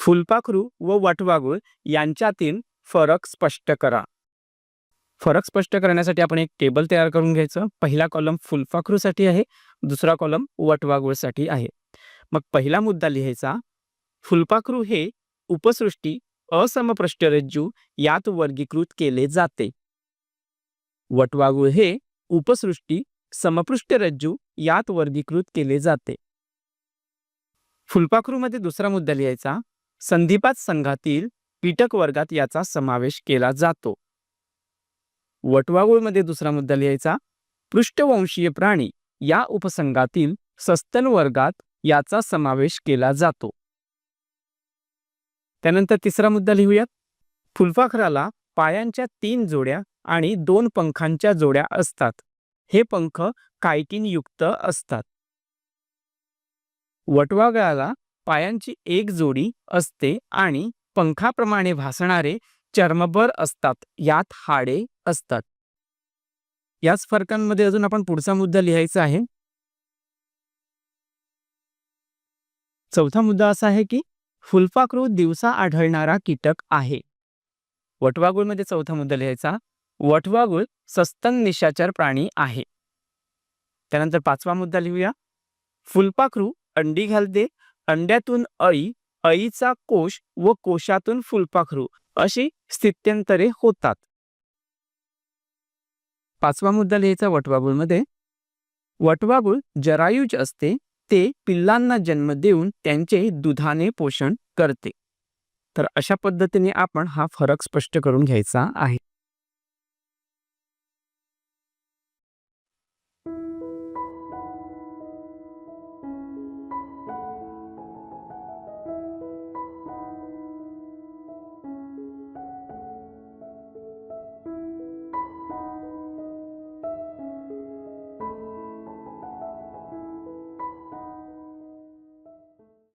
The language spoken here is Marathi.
फुलपाखरू व वटवाघूळ यांच्यातील फरक स्पष्ट करा. फरक स्पष्ट करण्यासाठी आपण एक टेबल तयार करून घ्यायचं. पहिला कॉलम फुलपाखरूसाठी आहे दुसरा कॉलम वटवाघूळसाठी आहे. मग पहिला मुद्दा लिहायचा फुलपाखरू हे उपसृष्टी असमपृष्ठरज्जू यात वर्गीकृत केले जाते. वटवाघूळ हे उपसृष्टी समपृष्ठरज्जू यात वर्गीकृत केले जाते. फुलपाखरूमध्ये दुसरा मुद्दा लिहायचा संधिपात संघातील कीटक वर्गात याचा समावेश केला जातो. वटवागुळमध्ये दुसरा मुद्दा लिहायचा. पृष्ठवंशीय प्राणी या उपसंघातील सस्तन वर्गात याचा समावेश केला जातो. त्यानंतर तिसरा मुद्दा लिहूयात. फुलपाखराला पायांच्या तीन जोड्या आणि दोन पंखांच्या जोड्या असतात. हे पंख कायटिनयुक्त असतात. वटवागळाला पायांची एक जोडी असते आणि पंखाप्रमाणे भासणारे चर्मभर असतात. यात हाडे असतात. याच फरकांमध्ये अजून आपण पुढचा मुद्दा लिहायचा आहे. चौथा मुद्दा असा आहे की फुलपाखरू दिवसा आढळणारा कीटक आहे. वटवागुळमध्ये चौथा मुद्दा लिहायचा. वटवागुळ सस्तन निशाचर प्राणी आहे. त्यानंतर पाचवा मुद्दा लिहूया. फुलपाखरू अंडी घालते अंड्यातून अळी अळीचा कोश व कोशातून फुलपाखरू अशी स्थित्यंतरे होतात. पाचवा मुद्दा लिहायचा वटवाघूळमध्ये वटवाघूळ जरायुज असते ते पिल्लांना जन्म देऊन त्यांचे दुधाने पोषण करते. तर अशा पद्धतीने आपण हा फरक स्पष्ट करून घ्यायचा आहे.